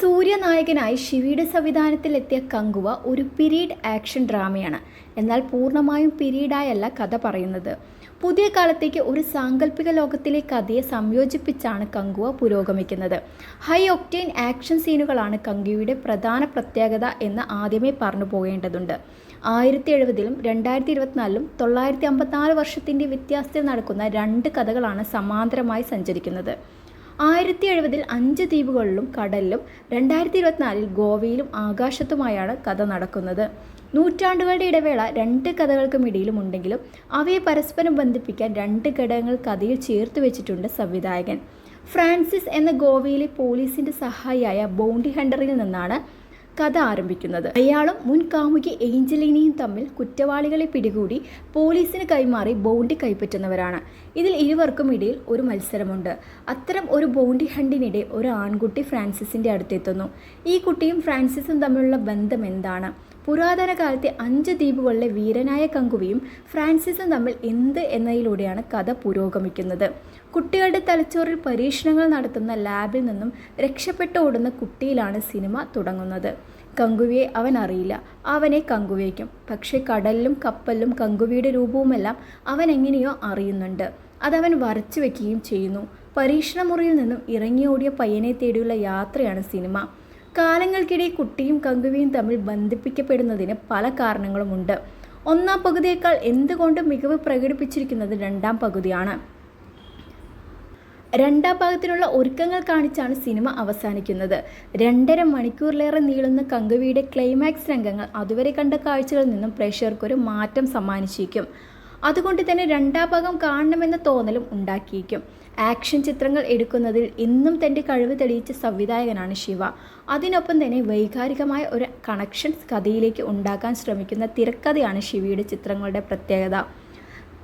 സൂര്യനായകനായി ശിവയുടെ സംവിധാനത്തിലെത്തിയ കങ്കുവ ഒരു period action ഡ്രാമയാണ്. എന്നാൽ പൂർണമായും പീരീഡായല്ല കഥ പറയുന്നത്. പുതിയ കാലത്തേക്ക് ഒരു സാങ്കല്പിക ലോകത്തിലെ കഥയെ സംയോജിപ്പിച്ചാണ് കങ്കുവ പുരോഗമിക്കുന്നത്. ഹൈ ഒക്ടെയിൻ ആക്ഷൻ സീനുകളാണ് കങ്കുവയുടെ പ്രധാന പ്രത്യേകത എന്ന് ആദ്യമേ പറഞ്ഞു പോകേണ്ടതുണ്ട്. ആയിരത്തി എഴുപതിലും രണ്ടായിരത്തി ഇരുപത്തിനാലിലും തൊള്ളായിരത്തി അമ്പത്തിനാല് വർഷത്തിന്റെ വ്യത്യാസത്തിൽ നടക്കുന്ന രണ്ട് കഥകളാണ് സമാന്തരമായി സഞ്ചരിക്കുന്നത്. ആയിരത്തി എഴുപതിൽ അഞ്ച് ദ്വീപുകളിലും കടലിലും രണ്ടായിരത്തി ഇരുപത്തിനാലിൽ ഗോവയിലും ആകാശത്തുമായാണ് കഥ നടക്കുന്നത്. നൂറ്റാണ്ടുകളുടെ ഇടവേള രണ്ട് കഥകൾക്കും ഇടയിലും ഉണ്ടെങ്കിലും അവയെ പരസ്പരം ബന്ധിപ്പിക്കാൻ രണ്ട് ഘടകങ്ങൾ കഥയിൽ ചേർത്ത് വെച്ചിട്ടുണ്ട് സംവിധായകൻ. ഫ്രാൻസിസ് എന്ന ഗോവയിലെ പോലീസിന്റെ സഹായിയായ ബോണ്ടി ഹണ്ടറിൽ നിന്നാണ് കഥ ആരംഭിക്കുന്നത്. അയാളും മുൻ കാമുകി ഏഞ്ചലിനെയും തമ്മിൽ കുറ്റവാളികളെ പിടികൂടി പോലീസിന് കൈമാറി ബോണ്ടി കൈപ്പറ്റുന്നവരാണ്. ഇതിൽ ഇരുവർക്കും ഇടയിൽ ഒരു മത്സരമുണ്ട്. അത്തരം ഒരു ബോണ്ടി ഹണ്ടിനിടെ ഒരു ആൺകുട്ടി ഫ്രാൻസിസിന്റെ അടുത്തെത്തുന്നു. ഈ കുട്ടിയും ഫ്രാൻസിസും തമ്മിലുള്ള ബന്ധം എന്താണ്? പുരാതന കാലത്തെ അഞ്ച് ദ്വീപുകളിലെ വീരനായ കങ്കുവിയും ഫ്രാൻസിസും തമ്മിൽ എന്ത് എന്നതിലൂടെയാണ് കഥ പുരോഗമിക്കുന്നത്. കുട്ടികളുടെ തലച്ചോറിൽ പരീക്ഷണങ്ങൾ നടത്തുന്ന ലാബിൽ നിന്നും രക്ഷപ്പെട്ട് ഓടുന്ന കുട്ടിയിലാണ് സിനിമ തുടങ്ങുന്നത്. കങ്കുവിയെ അവൻ അറിയില്ല. അവനെ കങ്കുവയ്ക്കും പക്ഷേ കടലിലും കപ്പലിലും കങ്കുവിയുടെ രൂപവുമെല്ലാം അവൻ എങ്ങനെയോ അറിയുന്നുണ്ട്. അതവൻ വരച്ചു വയ്ക്കുകയും ചെയ്യുന്നു. പരീക്ഷണ മുറിയിൽ നിന്നും ഇറങ്ങിയോടിയ പയ്യനെ തേടിയുള്ള യാത്രയാണ് സിനിമ. കാലങ്ങൾക്കിടെ കുട്ടിയും കങ്കുവിയും തമ്മിൽ ബന്ധിപ്പിക്കപ്പെടുന്നതിന് പല കാരണങ്ങളുമുണ്ട്. ഒന്നാം പകുതിയേക്കാൾ എന്തുകൊണ്ട് മികവ് പ്രകടിപ്പിച്ചിരിക്കുന്നത് രണ്ടാം പകുതിയാണ്. രണ്ടാം ഭാഗത്തിനുള്ള ഒരുക്കങ്ങൾ കാണിച്ചാണ് സിനിമ അവസാനിക്കുന്നത്. രണ്ടര മണിക്കൂറിലേറെ നീളുന്ന കങ്കുവിയുടെ ക്ലൈമാക്സ് രംഗങ്ങൾ അതുവരെ കണ്ട കാഴ്ചകളിൽ നിന്നും പ്രേക്ഷകർക്കൊരു മാറ്റം സമ്മാനിച്ചിരിക്കും അതുകൊണ്ട് തന്നെ രണ്ടാം ഭാഗം കാണണമെന്ന തോന്നലും ഉണ്ടാക്കിയിരിക്കും. ആക്ഷൻ ചിത്രങ്ങൾ എടുക്കുന്നതിൽ ഇന്നും തന്റെ കഴിവ് തെളിയിച്ച സംവിധായകനാണ് ശിവ. അതിനൊപ്പം തന്നെ വൈകാരികമായ ഒരു കണക്ഷൻ കഥയിലേക്ക് ഉണ്ടാക്കാൻ ശ്രമിക്കുന്ന തിരക്കഥയാണ് ശിവയുടെ ചിത്രങ്ങളുടെ പ്രത്യേകത.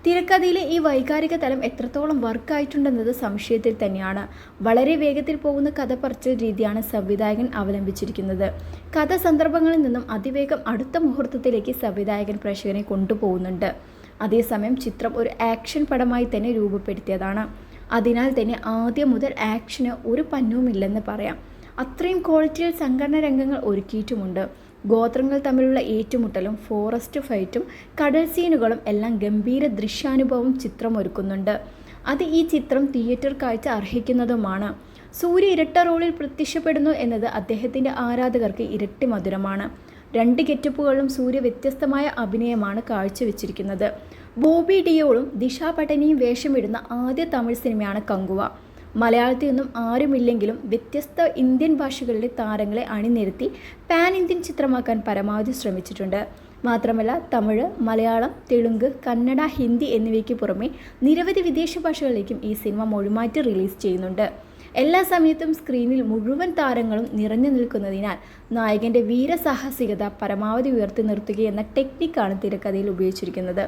തിരക്കഥയിലെ ഈ വൈകാരിക തലം എത്രത്തോളം വർക്കായിട്ടുണ്ടെന്നത് സംശയത്തിൽ തന്നെയാണ്. വളരെ വേഗത്തിൽ പോകുന്ന കഥ പറച്ചിൽ രീതിയാണ് സംവിധായകൻ അവലംബിച്ചിരിക്കുന്നത്. കഥ സന്ദർഭങ്ങളിൽ നിന്നും അതിവേഗം അടുത്ത മുഹൂർത്തത്തിലേക്ക് സംവിധായകൻ പ്രേക്ഷകനെ കൊണ്ടുപോകുന്നുണ്ട്. അതേസമയം ചിത്രം ഒരു ആക്ഷൻ പടമായി തന്നെ രൂപപ്പെടുത്തിയതാണ്. അതിനാൽ തന്നെ ആദ്യം മുതൽ ആക്ഷന് ഒരു പന്നവുമില്ലെന്ന് പറയാം. അത്രയും ക്വാളിറ്റിയിൽ സംഘടന രംഗങ്ങൾ ഒരുക്കിയിട്ടുമുണ്ട്. ഗോത്രങ്ങൾ തമ്മിലുള്ള ഏറ്റുമുട്ടലും ഫോറസ്റ്റ് ഫൈറ്റും കടൽ സീനുകളും എല്ലാം ഗംഭീര ദൃശ്യാനുഭവം ചിത്രം ഒരുക്കുന്നുണ്ട്. അത് ഈ ചിത്രം തിയേറ്റർ കാഴ്ച അർഹിക്കുന്നതുമാണ്. സൂര്യ ഇരട്ട റോളിൽ പ്രത്യക്ഷപ്പെടുന്നു എന്നത് അദ്ദേഹത്തിന്റെ ആരാധകർക്ക് ഇരട്ടി മധുരമാണ്. രണ്ട് ഗെറ്റപ്പുകളിലും സൂര്യ വ്യത്യസ്തമായ അഭിനയമാണ് കാഴ്ചവെച്ചിരിക്കുന്നത്. ബോബി ഡിയോളും ദിശ പട്ടനിയും വേഷമിടുന്ന ആദ്യ തമിഴ് സിനിമയാണ് കങ്കുവ. മലയാളത്തിൽ നിന്നും ആരുമില്ലെങ്കിലും വ്യത്യസ്ത ഇന്ത്യൻ ഭാഷകളിലെ താരങ്ങളെ അണിനിരത്തി പാൻ ഇന്ത്യൻ ചിത്രമാക്കാൻ പരമാവധി ശ്രമിച്ചിട്ടുണ്ട്. മാത്രമല്ല തമിഴ് മലയാളം തെലുങ്ക് കന്നഡ ഹിന്ദി എന്നിവയ്ക്ക് പുറമെ നിരവധി വിദേശ ഭാഷകളിലേക്കും ഈ സിനിമ മൊഴിമാറ്റി റിലീസ് ചെയ്യുന്നുണ്ട്. എല്ലാ സമയത്തും സ്ക്രീനിൽ മുഴുവൻ താരങ്ങളും നിറഞ്ഞു നിൽക്കുന്നതിനാൽ നായകന്റെ വീരസാഹസികത പരമാവധി ഉയർത്തി നിർത്തുകയെന്ന ടെക്നിക്കാണ് തിരക്കഥയിൽ ഉപയോഗിച്ചിരിക്കുന്നത്.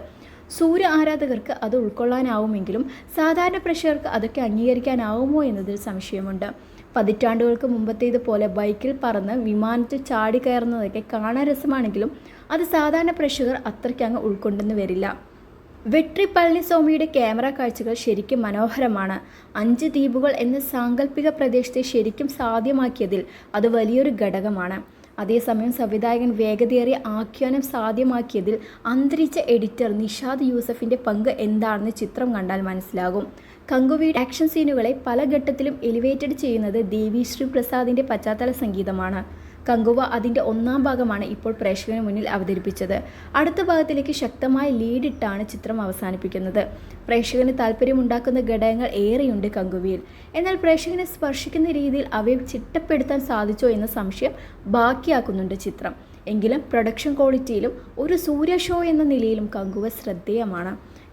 സൂര്യ ആരാധകർക്ക് അത് ഉൾക്കൊള്ളാനാവുമെങ്കിലും സാധാരണ പ്രേക്ഷകർക്ക് അതൊക്കെ അംഗീകരിക്കാനാവുമോ എന്നതിൽ സംശയമുണ്ട്. പതിറ്റാണ്ടുകൾക്ക് മുമ്പത്തേതുപോലെ ബൈക്കിൽ പറന്ന് വിമാനത്തിൽ ചാടി കയറുന്നതൊക്കെ കാണാൻ രസമാണെങ്കിലും അത് സാധാരണ പ്രേക്ഷകർ അത്രയ്ക്കങ്ങ് ഉൾക്കൊണ്ടെന്ന് വരില്ല. വെട്രി പളനിസ്വാമിയുടെ ക്യാമറ കാഴ്ചകൾ ശരിക്കും മനോഹരമാണ്. അഞ്ച് ദ്വീപുകൾ എന്ന സാങ്കല്പിക പ്രദേശത്തെ ശരിക്കും സാധ്യമാക്കിയതിൽ അത് വലിയൊരു ഘടകമാണ്. അതേസമയം സംവിധായകൻ വേഗതയേറിയ ആഖ്യാനം സാധ്യമാക്കിയതിൽ അന്തരിച്ച എഡിറ്റർ നിഷാദ് യൂസഫിന്റെ പങ്ക് എന്താണെന്ന് ചിത്രം കണ്ടാൽ മനസ്സിലാകും. കങ്കുവിയുടെ ആക്ഷൻ സീനുകളെ പല ഘട്ടത്തിലും എലിവേറ്റഡ് ചെയ്യുന്നത് ദേവി ശ്രീ പ്രസാദിന്റെ പശ്ചാത്തല സംഗീതമാണ്. കങ്കുവ അതിന്റെ ഒന്നാം ഭാഗമാണ് ഇപ്പോൾ പ്രേക്ഷകന് മുന്നിൽ അവതരിപ്പിച്ചത്. അടുത്ത ഭാഗത്തിലേക്ക് ശക്തമായ ലീഡിട്ടാണ് ചിത്രം അവസാനിപ്പിക്കുന്നത്. പ്രേക്ഷകന് താല്പര്യമുണ്ടാക്കുന്ന ഘടകങ്ങൾ ഏറെയുണ്ട് കങ്കുവിയിൽ. എന്നാൽ പ്രേക്ഷകനെ സ്പർശിക്കുന്ന രീതിയിൽ അവയെ ചിട്ടപ്പെടുത്താൻ സാധിച്ചോ എന്ന സംശയം ബാക്കിയാക്കുന്നുണ്ട് ചിത്രം. എങ്കിലും പ്രൊഡക്ഷൻ ക്വാളിറ്റിയിലും ഒരു സൂര്യ ഷോ എന്ന നിലയിലും കങ്കുവ ശ്രദ്ധേയമാണ്.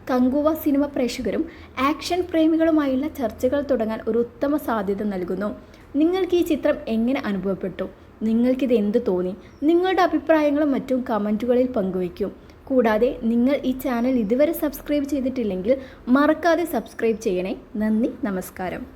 കങ്കുവ സിനിമ പ്രേക്ഷകരും ആക്ഷൻ പ്രേമികളുമായുള്ള ചർച്ചകൾ തുടങ്ങാൻ ഒരു ഉത്തമ സാധ്യത നൽകുന്നു. നിങ്ങൾക്ക് ഈ ചിത്രം എങ്ങനെ അനുഭവപ്പെട്ടു? നിങ്ങൾക്കിത് എന്ത് തോന്നി? നിങ്ങളുടെ അഭിപ്രായങ്ങളും മറ്റും കമന്റുകളിൽ പങ്കുവയ്ക്കും. കൂടാതെ നിങ്ങൾ ഈ ചാനൽ ഇതുവരെ സബ്സ്ക്രൈബ് ചെയ്തിട്ടില്ലെങ്കിൽ മറക്കാതെ സബ്സ്ക്രൈബ് ചെയ്യണേ. നന്ദി നമസ്കാരം.